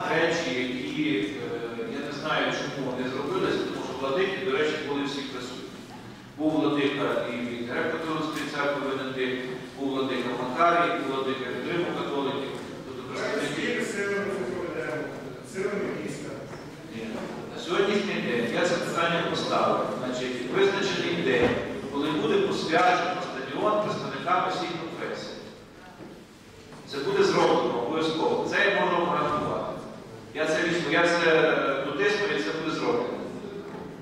речі, які е, я не знаю, чому вони зробилися, тому що владики, до речі, були всі присутні. Був владика і від Греко-католицької церкви Венедик, був владика Макарій, був владика від Риму католиків, тобто силами ми? Силами міста. На сьогоднішній день я це питання поставив. Значить, визначений день, коли буде посвячено стадіон представникам всіх конфесій. Це буде зроблено обов'язково. Це я можу гарантувати. Я це візьму, я це е, дотисну і це буде зроблено.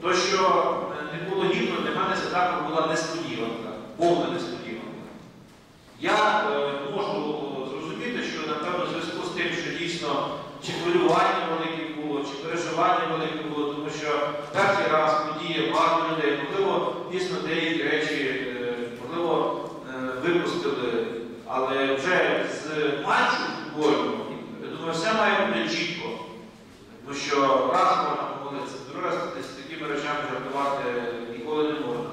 То, що е, не було гідно, для мене це також була несподіванка, повна несподіванка. Я е, можу зрозуміти, що напевно в зв'язку з тим, що дійсно чи хвилювання велике було, чи переживання велике було, тому що перший раз подіє багато людей, можливо, дійсно деякі речі, е, можливо, випустили, але вже з матчу футбольного, я думаю, все має бути чітко. Тому що раз можна помилитися, другий раз з такими речами жартувати ніколи не можна.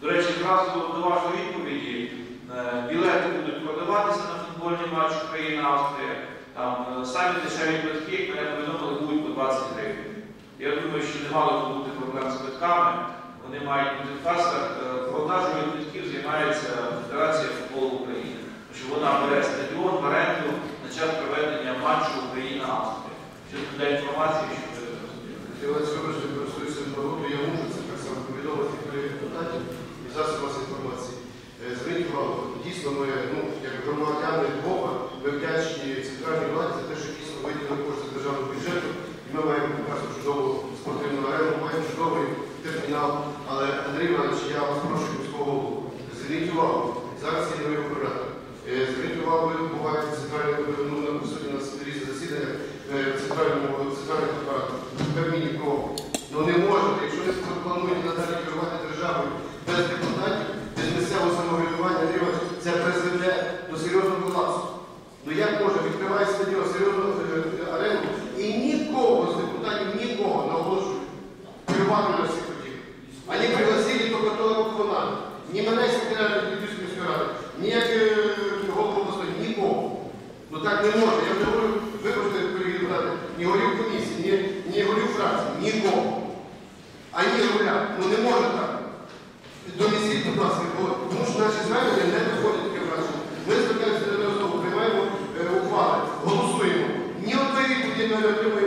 До речі, зразу до вашої відповіді, е, білети будуть продаватися на футбольний матч Україна-Австрія. Там е, самі дешеві квитки, як мене повідомили, будуть по 20 гривень. Я думаю, що не мало бути проблем з квитками. Вони мають бути в касах. Продажою квитків займається Федерація футболу України. Тому що вона бере стадіон в оренду на час проведення матчу Україна-Австрія. Щодо для інформації, що ви розуміли. Я сьогодні користуюся нагодою, я можу це так само повідомити колег депутатів і засобів масової інформації. Е, Зверніть увагу, дійсно ми, ну, як громадяни Львова, ми вдячні центральній владі за те, що дійсно виділили кошти з державного бюджету, і ми маємо прекрасну чудову спортивну арену, чудовий термінал. Але Андрій Іванович, я вас прошу міського голову, зверніть увагу, зараз є Ну так не можна. Я не говорю, вибачте, перевірдати, ні в комісії, ні, говорю в фракції, нікого. Ані ні. Ну не можна так. Донесіть, будь ласка, бо тому що наші звернення не доходять таке враження. Ми звертаємося до того, приймаємо е, ухвали, голосуємо. Ні одної відповіді не отримує.